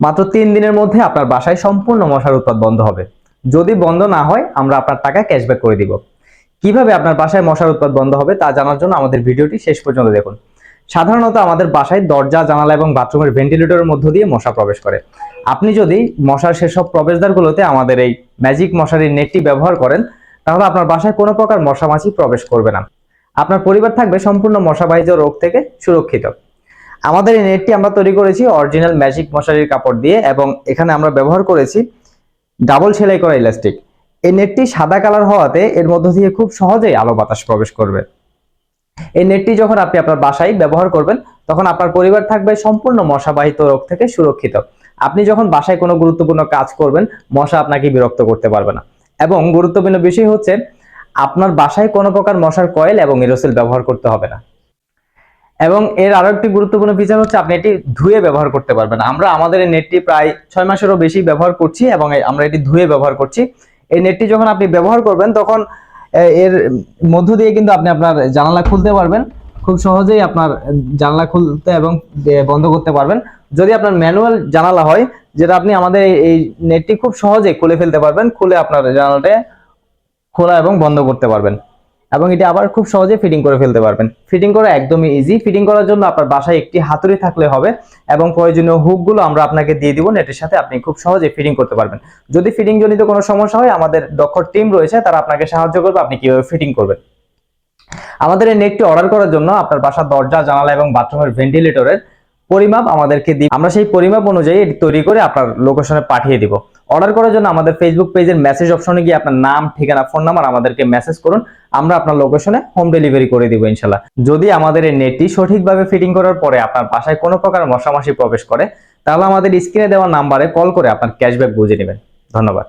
মাত্র তিন দিনের মধ্যে আপনার বাসায় সম্পূর্ণ মশার উৎপাদ বন্ধ হবে। যদি বন্ধ না হয়, আমরা আপনার টাকা ক্যাশব্যাক করে দিব। কীভাবে আপনার বাসায় মশার উৎপাদ বন্ধ হবে তা জানার জন্য আমাদের ভিডিওটি শেষ পর্যন্ত দেখুন। সাধারণত আমাদের বাসায় দরজা, জানালা এবং বাথরুমের ভেন্টিলেটরের মধ্য দিয়ে মশা প্রবেশ করে। আপনি যদি মশার সেসব প্রবেশদ্বারগুলোতে আমাদের এই ম্যাজিক মশারির নেটটি ব্যবহার করেন, তাহলে আপনার বাসায় কোনো প্রকার মশা মাছি প্রবেশ করবে না। আপনার পরিবার থাকবে সম্পূর্ণ মশাবাহিত রোগ থেকে সুরক্ষিত। আমাদের এই নেটটি আমরা তৈরি করেছি অরিজিনাল ম্যাজিক মশারির কাপড় দিয়ে এবং এখানে আমরা ব্যবহার করেছি ডাবল সেলাই করা ইলাস্টিক এই নেটটি সাদা কালার হওয়াতে এর মধ্য দিয়ে খুব সহজেই আলো বাতাস প্রবেশ করবে। এই নেটটি যখন আপনি আপনার বাসায় ব্যবহার করবেন, তখন আপনার পরিবার থাকবে সম্পূর্ণ মশাবাহিত রোগ থেকে সুরক্ষিত। আপনি যখন বাসায় কোনো গুরুত্বপূর্ণ কাজ করবেন, মশা আপনাকে বিরক্ত করতে পারবে না। এবং গুরুত্বপূর্ণ বিষয় হচ্ছে, আপনার বাসায় কোনো প্রকার মশার কয়েল এবং এরোসেল ব্যবহার করতে হবে না। এবং এর আরও একটি গুরুত্বপূর্ণ ফিচার হচ্ছে আপনি এটি ধুয়ে ব্যবহার করতে পারবেন। আমরা আমাদের এই নেটটি প্রায় ছয় মাসেরও বেশি ব্যবহার করছি এবং আমরা এটি ধুয়ে ব্যবহার করছি। এই নেটটি যখন আপনি ব্যবহার করবেন তখন এর মধ্য দিয়ে কিন্তু আপনি আপনার জানালা খুলতে পারবেন। খুব সহজেই আপনার জানালা খুলতে এবং বন্ধ করতে পারবেন। যদি আপনার ম্যানুয়াল জানালা হয়, যেটা আপনি আমাদের এই- নেটটি খুব সহজে খুলে ফেলতে পারবেন। খুলে আপনার জানালাটা খোলা এবং বন্ধ করতে পারবেন। এবং এটি আবার খুব সহজে ফিটিং করে ফেলতে পারবেন। ফিটিং করা একদমই ইজি ফিটিং করার জন্য আপনার বাসায় একটি হাতুড়ি থাকলে হবে এবং প্রয়োজনীয় হুকগুলো আমরা আপনাকে দিয়ে দিব নেটের সাথে আপনি খুব সহজে ফিটিং করতে পারবেন। যদি ফিটিং জনিত কোনো সমস্যা হয়, আমাদের দক্ষ টিম রয়েছে, তারা আপনাকে সাহায্য করবে, আপনি কীভাবে ফিটিং করবেন। আমাদের এই নেটটি অর্ডার করার জন্য আপনার বাসার দরজা, জানালা এবং বাথরুমের ভেন্টিলেটরের পরিমাপ আমাদেরকে দিই আমরা সেই পরিমাপ অনুযায়ী এটি তৈরি করে আপনার লোকেশনে পাঠিয়ে দিব। অর্ডার করার জন্য আমাদের ফেসবুক পেজের মেসেজ অপশনে গিয়ে আপনার নাম, ঠিকানা ফোন নাম্বার আমাদেরকে মেসেজ করুন। আমরা আপনার লোকেশনে হোম ডেলিভারি করে দিব ইনশাল্লাহ যদি আমাদের এই নেটটি সঠিকভাবে ফিটিং করার পরে আপনার বাসায় কোনো প্রকার মশামাছি প্রবেশ করে, তাহলে আমাদের স্ক্রিনে দেওয়া নাম্বারে কল করে আপনার ক্যাশব্যাক বুঝে নেবেন। ধন্যবাদ।